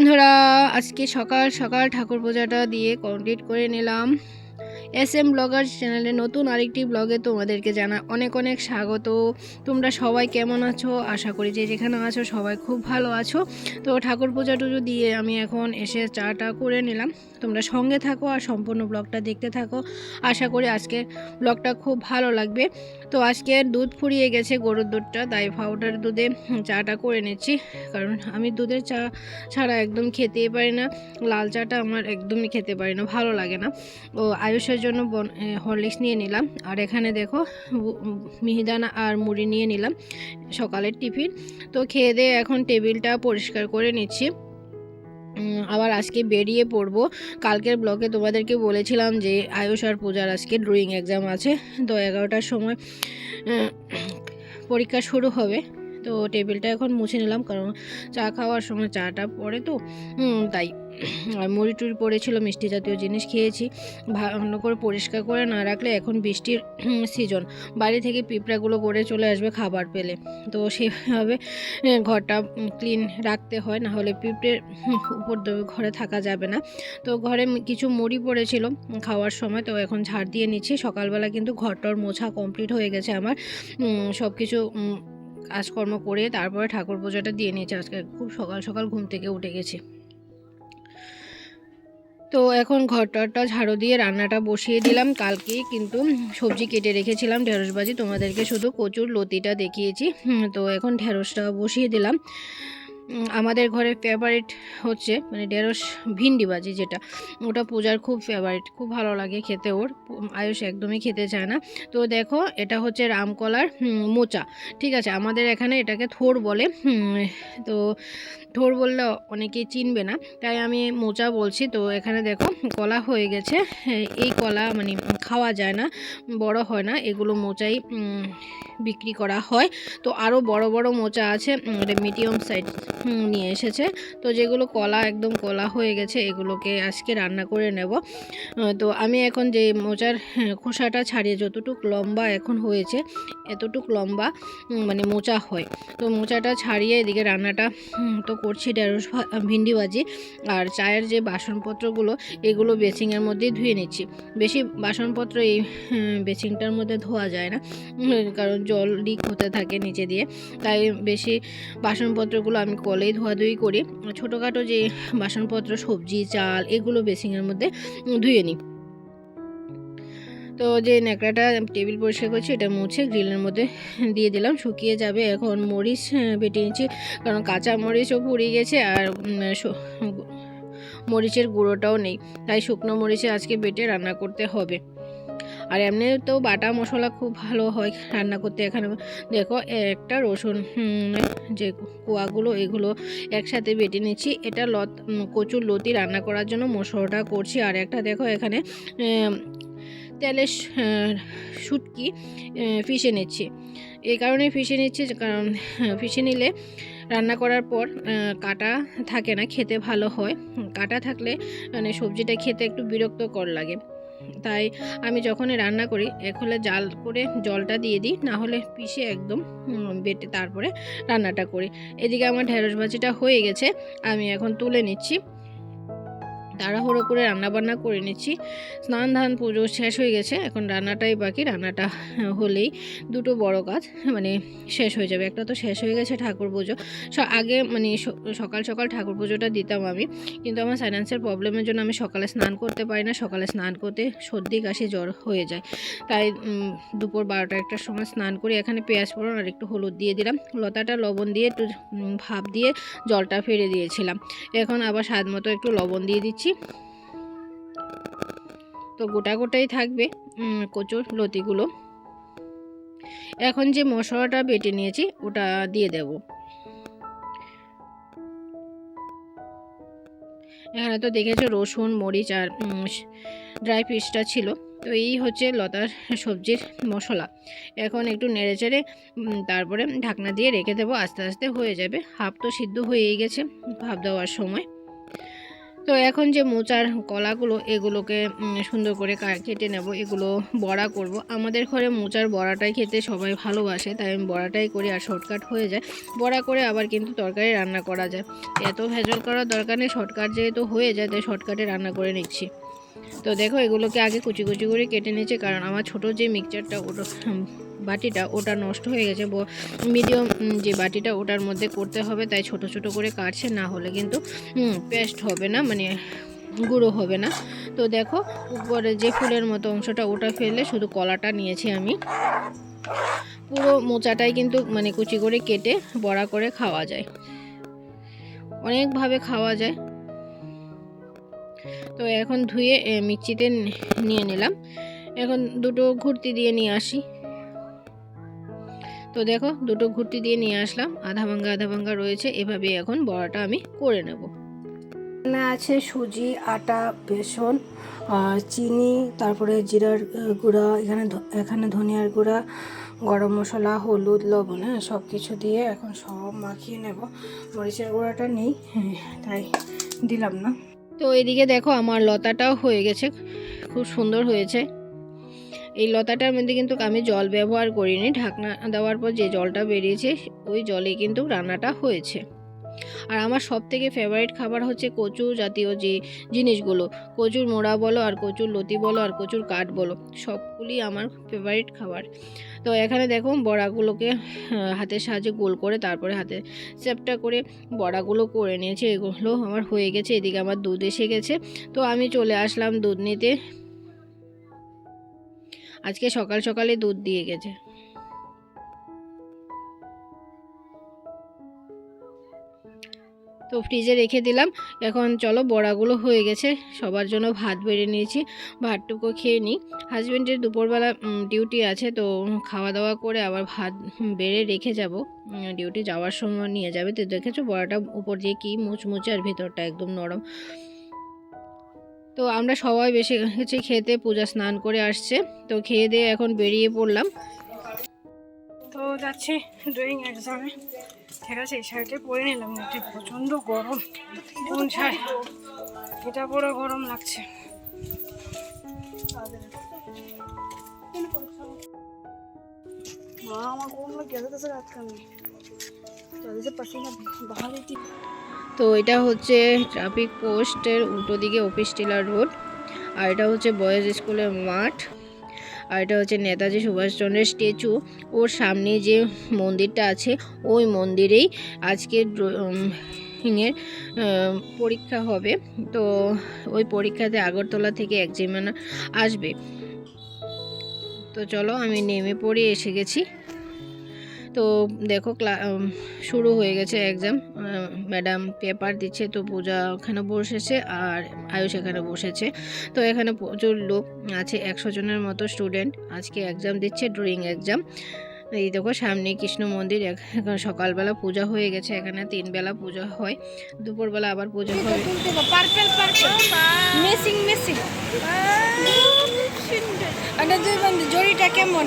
বন্ধুরা, আজকে সকাল সকাল ঠাকুর পূজাটা দিয়ে কমপ্লিট করে নিলাম। এস এম ব্লগার চ্যানেলে নতুন আরেকটি ব্লগে তোমাদেরকে জানা অনেক অনেক স্বাগত। তোমরা সবাই কেমন আছো? আশা করি যে যেখানে আছো সবাই খুব ভালো আছো। তো ঠাকুর পূজা টুজো দিয়ে আমি এখন এসে চাটা করে নিলাম। তোমরা সঙ্গে থাকো আর সম্পূর্ণ ব্লগটা দেখতে থাকো। আশা করি আজকের ব্লগটা খুব ভালো লাগবে। তো আজকে দুধ ফুরিয়ে গেছে গরুর দুধটা, তাই পাউডার দুধে চাটা করে নিচ্ছি। কারণ আমি দুধের চা ছাড়া একদম খেতেই পারি না, লাল চাটা আমার একদমই খেতে পারি না, ভালো লাগে না। ও আয়ুষের জন্য হরলিক্স নিয়ে নিলাম। আর এখানে দেখো মিহিদানা আর মুড়ি নিয়ে নিলাম সকালের টিফিন। তো খেয়ে দিয়ে এখন টেবিলটা পরিষ্কার করে নিচ্ছি। আবার আজকে বেরিয়ে পড়ব। কালকের ব্লগে তোমাদেরকে বলেছিলাম যে, আয়ুষ আর পূজার আজকে ড্রয়িং এক্সাম আছে। তো এগারোটার সময় পরীক্ষা শুরু হবে। তো টেবিলটা এখন মুছে নিলাম, কারণ চা খাওয়ার সময় চাটা পড়ে তো তাই আর মুড়ি টুড়ি পড়েছিল, মিষ্টি জাতীয় জিনিস খেয়েছি। ভালো করে পরিষ্কার করে না রাখলে এখন বৃষ্টির সিজন বাড়ি থেকে পিঁপড়াগুলো করে চলে আসবে খাবার পেলে। তো সেভাবে ঘরটা ক্লিন রাখতে হয় না হলে পিঁপড়ের উপর ঘরে থাকা যাবে না। তো ঘরে কিছু মুড়ি পড়েছিল খাওয়ার সময়, তো এখন ঝাড় দিয়ে নিচ্ছি। সকালবেলা কিন্তু ঘরটার মোছা কমপ্লিট হয়ে গেছে আমার। সব কিছু কাজকর্ম করে তারপরে ঠাকুর পূজাটা দিয়ে নিয়েছে। আজকে খুব সকাল সকাল ঘুম থেকে উঠে গেছে। তো এখন ঘরটাটা ঝাড়ু দিয়ে রান্নাটা বসিয়ে দিলাম কালকে, কিন্তু সবজি কেটে রেখেছিলাম ঢেঁড়স বাজি তোমাদেরকে শুধু কচুর লতিটা দেখিয়েছি। তো এখন ঢেঁড়সটা বসিয়ে দিলাম। আমাদের ঘরের ফেভারিট হচ্ছে মানে ঢেঁড়স ভিন্ডি ভাজি যেটা। ওটা পূজার খুব ফেভারিট খুব ভালো লাগে খেতে ওর। আয়ুষ একদমই খেতে চায় না। তো দেখো, এটা হচ্ছে রামকলার মোচা। ঠিক আছে, আমাদের এখানে এটাকে থোর বলে তো থোর বললে অনেকেই চিনবে না। তাই আমি মোচা বলছি। তো এখানে দেখো, কলা হয়ে গেছে। এই কলা মানে খাওয়া যায় না, বড় হয় না। এগুলো মোচাই বিক্রি করা হয়। তো আরও বড় বড় মোচা আছে এটা মিডিয়াম সাইজ নিয়ে এসেছে। তো যেগুলো কলা একদম কলা হয়ে গেছে এগুলোকে আজকে রান্না করে নেব। তো আমি এখন যে মোচার হ্যাঁ, খোসাটা ছাড়িয়ে যতটুক লম্বা এখন হয়েছে এতটুক লম্বা মানে মোচা হয়। তো মোচাটা ছাড়িয়ে এদিকে রান্নাটা তো করছি ঢেঁড়স ভিন্ডি ভাজি আর চায়ের যে বাসনপত্রগুলো এগুলো বেসিংয়ের মধ্যেই ধুয়ে নিচ্ছি। বেশি বাসনপত্র এই বেসিংটার মধ্যে ধোয়া যায় না কারণ জল লিক হতে থাকে নিচে দিয়ে। তাই বেশি বাসনপত্রগুলো আমি কলেই ধোয়াধুয়ি করে ছোটোখাটো যে বাসনপত্র, সবজি, চাল, এগুলো বেসিংয়ের মধ্যে ধুয়ে নিই। তো যে ন্যাকড়াটা টেবিল পরিষ্কার করছি, এটা মুছে গ্রিলের মধ্যে দিয়ে দিলাম, শুকিয়ে যাবে। এখন মরিচ বেটে নিচ্ছি, কারণ কাঁচা মরিচও পুড়ে গেছে আর মরিচের গুঁড়োটাও নেই। তাই শুকনো মরিচে আজকে বেটে রান্না করতে হবে। আর এমনি তো বাটা মশলা খুব ভালো হয় রান্না করতে। এখানে দেখো একটা রসুন যে কোয়াগুলো এগুলো একসাথে বেটে নিচ্ছি। এটা লত কচুর লতি রান্না করার জন্য মশলাটা করছি। আর একটা দেখো এখানে তেলের স- আহ, শুটকি ফিশে নিচ্ছি। এই কারণে ফিশে নিচ্ছি কারণ হ্যাঁ, ফিশে নিলে রান্না করার পর কাটা থাকে না খেতে ভালো হয়। কাটা থাকলে মানে সবজিটা খেতে একটু বিরক্তকর লাগে। তাই আমি যখনই রান্না করি, এক হলে জাল করে জলটা দিয়ে দিই, না হলে পিষে একদম বেটে তারপরে রান্নাটা করি। এদিকে আমার ঢেঁড়স ভাজিটা হয়ে গেছে, আমি এখন তুলে নিচ্ছি। তাড়াহুড়ো করে রান্না বান্না করে নিচ্ছি। স্নান ধান পুজো শেষ হয়ে গেছে, এখন রান্নাটাই বাকি, রান্নাটা হলেই দুটো বড় কাজ মানে শেষ হয়ে যাবে। একটা তো শেষ হয়ে গেছে ঠাকুর পুজো। আগে মানে সকাল সকাল ঠাকুর পুজোটা দিতাম আমি, কিন্তু আমার সাইন্সের প্রবলেমের জন্য আমি সকালে স্নান করতে পারি না। সকালে স্নান করতে সর্দি, কাশি, জ্বর হয়ে যায়। তাই দুপুর বারোটা একটার সময় স্নান করে। এখানে পেঁয়াজ ফোড়ন আর একটু হলুদ দিয়ে দিলাম। লতাটা লবণ দিয়ে একটু ভাপ দিয়ে জলটা ফেলে দিয়েছিলাম। এখন আবার স্বাদ মতো একটু লবণ দিয়ে দিচ্ছি। তো গোটা গোটাই থাকবে কচুর লতিগুলো। এখন যে মশলাটা বেটে নিয়েছি, ওটা দিয়ে দেব। এখানে তো দেখেছ রসুন, মরিচ আর ড্রাই ফিশটা ছিল। তো এই হচ্ছে লতার সবজির মশলা। এখন একটু নেড়ে চেড়ে তারপরে ঢাকনা দিয়ে রেখে দেবো। আস্তে আস্তে হয়ে যাবে। হাফ তো সিদ্ধ হয়েই গেছে, ভাপ দেওয়ার সময়। তো এখন যে মোচার কলাগুলো, এগুলোকে সুন্দর করে কেটে নেব। এগুলো বড়া করব। আমাদের ঘরে মোচার বড়াটাই খেতে সবাই ভালোবাসে, তাই আমি বড়াটাই করি আর শর্টকাট হয়ে যায়। বড়া করে আবার কিন্তু তরকারি রান্না করা যায়। এত ভেজাল করার দরকার নেই শর্টকাট যেহেতু হয়ে যায়, তাই শর্টকাটে রান্না করে নিচ্ছি। তো দেখো, এগুলোকে আগে কুচি কুচি করে কেটে নিয়েছে, কারণ আমার ছোট যে মিক্সচারটা ওটা বাটিটা, ওটা নষ্ট হয়ে গেছে। মিডিয়াম যে বাটিটা, ওটার মধ্যে করতে হবে, তাই ছোট ছোট করে কাটছে, না হলে কিন্তু পেস্ট হবে না মানে গুঁড়ো হবে না। তো দেখো, উপরে যে ফুলের মতো অংশটা, ওটা ফেলে শুধু কলাটা নিয়েছি আমি। পুরো মোচাটাই কিন্তু মানে কুচি করে কেটে, বড়া করে খাওয়া যায়। অনেকভাবে খাওয়া যায়। তো এখন ধুয়ে মিক্সিতে নিয়ে নিলাম। এখন দুটো ঘুরতি দিয়ে নিয়ে আসি। তো দেখো দুটো ঘুরতি দিয়ে নিয়ে আসলাম। আধা ভাঙ্গা আধা ভাঙ্গা রয়েছে। এভাবে এখন বড়াটা আমি করে নেব। এখানে আছে সুজি আটা বেসন চিনি তারপরে জিরার গুঁড়া এখানে এখানে ধনিয়ার গুঁড়া গরম মশলা হলুদ লবণ হ্যাঁ সব কিছু দিয়ে এখন সব মাখিয়ে নেব। মরিচের গুঁড়াটা নেই হ্যাঁ, তাই দিলাম না। তো এদিকে দেখো আমার লতাটাও হয়ে গেছে। খুব সুন্দর হয়েছে। এই লতাটার মধ্যে কিন্তু আমি জল ব্যবহার করিনি। ঢাকনা দেওয়ার পর যে জলটা বেরিয়েছে, ওই জলে কিন্তু রান্নাটা হয়েছে। আর আমার সব থেকে ফেভারিট খাবার হচ্ছে কচু জাতীয় যে জিনিসগুলো। কচুর মোড়া বলো আর কচুর লতি বলো আর কচুর কাঠ বলো, সবগুলি আমার ফেভারিট খাবার। তো এখানে দেখো বড়াগুলোকে হাতের সাহায্যে গোল করে তারপরে হাতে চ্যাপটা করে বড়াগুলো করে নিয়েছি, এগুলো আমার হয়ে গেছে, এদিকে আমার দুধ এসে গেছে। তো আমি চলে আসলাম দুধ নিতে। আজকে সকাল সকালে দুধ দিয়ে গেছে। তো ফ্রিজে রেখে দিলাম। এখন চলো বড়াগুলো হয়ে গেছে। সবার জন্য ভাত বেড়ে নিয়েছি। ভাতটুকু খেয়ে নিই। হাজব্যান্ডের দুপুরবেলা ডিউটি আছে, তো খাওয়া দাওয়া করে আবার ভাত বেড়ে রেখে যাব। ডিউটি যাওয়ার সময় নিয়ে যাবে। তো দেখেছ বড়াটা উপর দিয়ে কি মুচমুচে আর ভিতরটা একদম নরম। তো আমরা সবাই বেশি খেতে পূজা স্নান করে আসছে। তো খেয়ে দিয়ে এখন বেরিয়ে পড়লাম। যাচ্ছি ড্রয়িং এক্সামে ঠিক আছে, এই শাড়িটা পরে নিলাম, এটা প্রচণ্ড গরম। কোন শাড়ি? এটা পরে গরম লাগছে। তো এটা হচ্ছে ট্রাফিক পোস্টের উল্টো দিকে অফিস টিলার রোড আর এটা হচ্ছে বয়েজ স্কুলের মাঠ। আর এটা হচ্ছে নেতাজি সুভাষচন্দ্রের স্ট্যাচু। ওর সামনে যে মন্দিরটা আছে, ওই মন্দিরেই আজকে এর পরীক্ষা হবে। তো ওই পরীক্ষাতে আগরতলা থেকে একজিমান আসবে। তো চলো আমি নেমে পড়ে এসে গেছি। তো দেখো ক্লা শুরু হয়ে গেছে এক্সাম ম্যাডাম পেপার দিচ্ছে তো পূজা ওখানে বসেছে আর আয়ুষ এখানে বসেছে। তো এখানে প্রচুর লোক আছে একশো জনের মতো স্টুডেন্ট আজকে এক্সাম দিচ্ছে ড্রয়িং এক্সাম এই দেখো সামনে কৃষ্ণ মন্দির এখন সকালবেলা পূজা হয়ে গেছে এখানে তিন বেলা পূজা হয়। দুপুরবেলা আবার পূজা হবে। পার্পল পার্পল মেসিং মেসিং এটা দুই বন্ধু জড়িটা কেমন?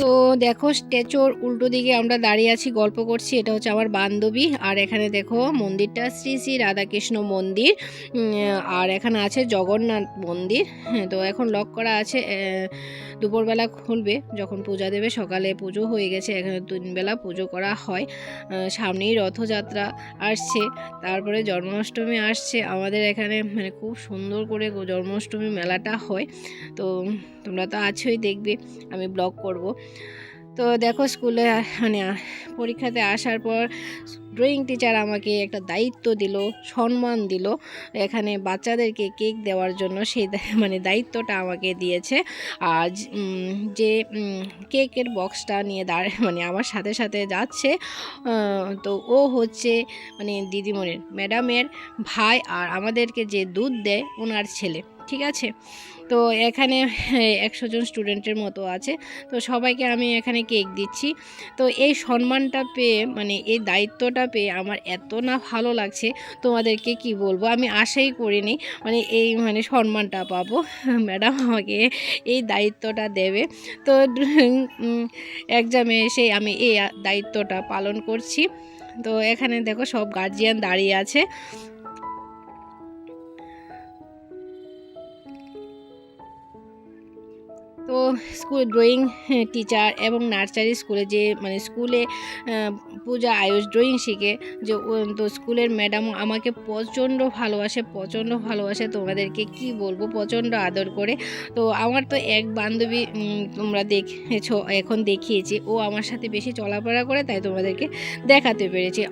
তো দেখো স্ট্যাচুর উল্টো দিকে আমরা দাঁড়িয়ে আছি গল্প করছি। এটা হচ্ছে আমার বান্ধবী আর এখানে দেখো মন্দিরটা শ্রী শ্রী রাধাকৃষ্ণ মন্দির। আর এখানে আছে জগন্নাথ মন্দির। হ্যাঁ, তো এখন লক করা আছে দুপুরবেলা খুলবে, যখন পূজা দেবে, সকালে পুজো হয়ে গেছে, এখানে তিনবেলা পুজো করা হয়। সামনেই রথযাত্রা আসছে, তারপরে জন্মাষ্টমী আসছে। আমাদের এখানে মানে খুব সুন্দর করে জন্মাষ্টমী মেলাটা হয়। তো তোমরা তো আছোই দেখবে, আমি ব্লগ করব। তো দেখো স্কুলে মানে পরীক্ষাতে আসার পর ড্রয়িং টিচার আমাকে একটা দায়িত্ব দিল, সম্মান দিল। এখানে বাচ্চাদেরকে কেক দেওয়ার জন্য সেই মানে দায়িত্বটা আমাকে দিয়েছে। আর যে কেকের বক্সটা নিয়ে দাঁড় মানে আমার সাথে সাথে যাচ্ছে তো ও হচ্ছে মানে দিদিমণির ম্যাডামের ভাই। আর আমাদেরকে যে দুধ দেয়, ওনার ছেলে। ঠিক আছে? তো এখানে একশো জন স্টুডেন্টের মতো আছে। তো সবাইকে আমি এখানে কেক দিচ্ছি। তো এই সম্মানটা পেয়ে মানে এই দায়িত্বটা পেয়ে আমার এত না ভালো লাগছে। তোমাদেরকে কি বলব? আমি আশাই করিনি মানে এই মানে সম্মানটা পাবো। ম্যাডাম আমাকে এই দায়িত্বটা দেবে। তো এক্সামে এসে আমি এই দায়িত্বটা পালন করছি। তো এখানে দেখো সব গার্জিয়ান দাঁড়িয়ে আছে। তো স্কুল ড্রয়িং টিচার এবং নার্সারি স্কুলে যে মানে স্কুলে পূজা আয়ুষ ড্রয়িং শিখে, যে তো স্কুলের ম্যাডাম আমাকে প্রচণ্ড ভালোবাসে প্রচণ্ড ভালোবাসে, তোমাদেরকে কি বলব, প্রচণ্ড আদর করে। তো আমার তো এক বান্ধবী তোমরা দেখেছ, এখন দেখিয়েছি, ও আমার সাথে বেশি চলাফেরা করে, তাই তোমাদেরকে দেখাতে পেরেছি।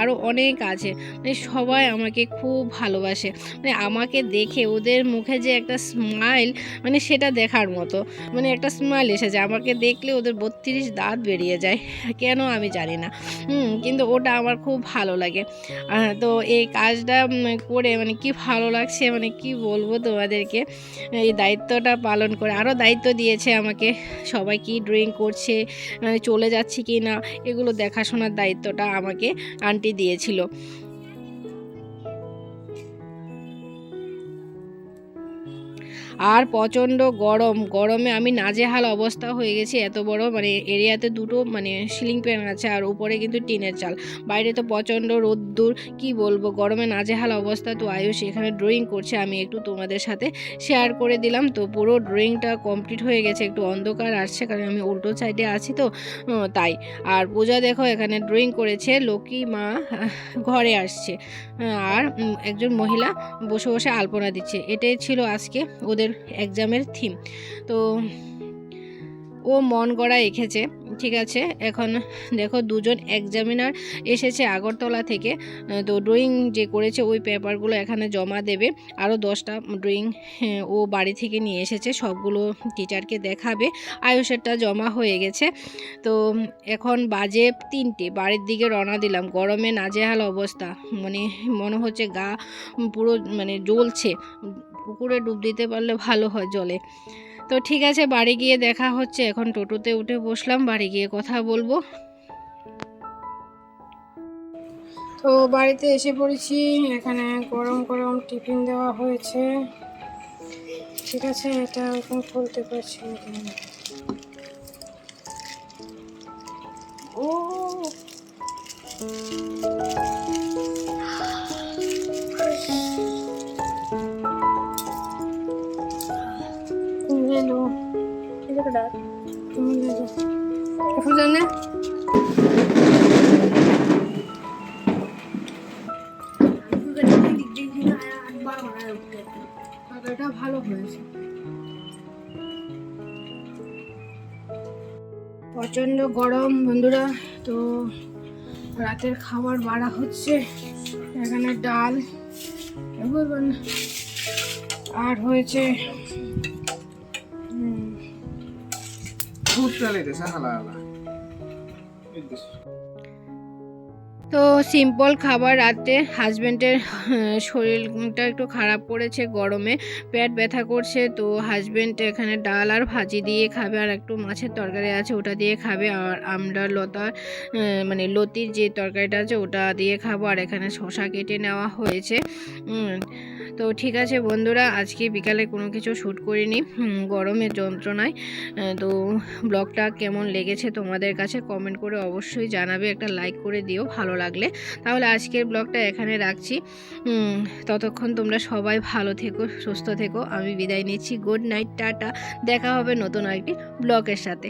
আরও অনেক আছে মানে সবাই আমাকে খুব ভালোবাসে। মানে আমাকে দেখে ওদের মুখে যে একটা স্মাইল মানে সেটা দেখার মতো। মানে একটা স্মাইল এসেছে। আমাকে দেখলে ওদের বত্রিশ দাঁত বেরিয়ে যায়। কেন আমি জানি না। কিন্তু ওটা আমার খুব ভালো লাগে। তো এই কাজটা করে মানে কি ভালো লাগছে মানে কি বলব তোমাদেরকে? এই দায়িত্বটা পালন করে। আরও দায়িত্ব দিয়েছে আমাকে। সবাই কি ড্রয়িং করছে মানে চলে যাচ্ছে কি না এগুলো দেখাশোনার দায়িত্বটা আমাকে আন্টি দিয়েছিল। আর প্রচণ্ড গরম। গরমে আমি নাজেহাল অবস্থা হয়ে গেছি এত বড় মানে এরিয়াতে দুটো মানে সিলিং ফ্যান আছে আর উপরে কিন্তু টিনের চাল। বাইরে তো প্রচণ্ড রোদ্দুর, কি বলব? গরমে নাজেহাল অবস্থা। তো আয়ুষ এখানে ড্রয়িং করছে, আমি একটু তোমাদের সাথে শেয়ার করে দিলাম। তো পুরো ড্রয়িংটা কমপ্লিট হয়ে গেছে, একটু অন্ধকার আসছে, কারণ আমি উল্টো সাইডে আছি তো তাই। আর পূজা দেখো, এখানে ড্রয়িং করেছে, লক্ষ্মী মা ঘরে আসছে। আর একজন মহিলা বসে বসে আলপনা দিচ্ছে। এটাই ছিল আজকে ওদের এক্সামের থিম। তো ও মন গড়া এঁকেছে, ঠিক আছে? এখন দেখো দুজন এক্সামিনার এসেছে আগরতলা থেকে। তো ড্রয়িং যে করেছে ওই পেপারগুলো এখানে জমা দেবে। আরও দশটা ড্রয়িং ও বাড়ি থেকে নিয়ে এসেছে। সবগুলো টিচারকে দেখাবে। আয়ুষেরটা জমা হয়ে গেছে। তো এখন বাজে তিনটে, বাড়ির দিকে রওনা দিলাম। গরমে নাজেহাল অবস্থা। মানে মনে হচ্ছে গা পুরো মানে জ্বলছে। পুকুরে ডুব দিতে পারলে ভালো হয় জলে। তো ঠিক আছে, বাড়ি গিয়ে দেখা হচ্ছে। এখন টোটোতে উঠে বসলাম, বাড়ি গিয়ে কথা বলব। তো বাড়িতে এসে পড়েছি। এখানে গরম গরম টিফিন দেওয়া হয়েছে। ঠিক আছে, এটা এখন খুলতে পারছি। ও! এটা ভালো হয়েছে। প্রচণ্ড গরম বন্ধুরা, তো রাতের খাবার বাড়া হচ্ছে। এখানে ডাল আর হয়েছে তো সিম্পল খাবার রাতে হাজব্যান্ডের শরীরটা একটু খারাপ করেছে গরমে, পেট ব্যথা করছে, তো হাজব্যান্ড এখানে ডাল আর ভাজি দিয়ে খাবে আর একটু মাছের তরকারি আছে ওটা দিয়ে খাবে আর আমরা লতা মানে লতির যে তরকারিটা আছে ওটা দিয়ে খাব আর এখানে শশা কেটে নেওয়া হয়েছে। তো ঠিক আছে বন্ধুরা, আজকে বিকালে কোনো কিছু শ্যুট করিনি। গরমের যন্ত্রণায়। তো ব্লগটা কেমন লেগেছে তোমাদের কাছে কমেন্ট করে অবশ্যই জানাবে। একটা লাইক করে দিও ভালো লাগলে। তাহলে আজকের ব্লগটা এখানে রাখছি। ততক্ষণ তোমরা সবাই ভালো থেকো, সুস্থ থেকো। আমি বিদায় নিচ্ছি। Good night tata. দেখা হবে নতুন আরেকটি ব্লগের সাথে।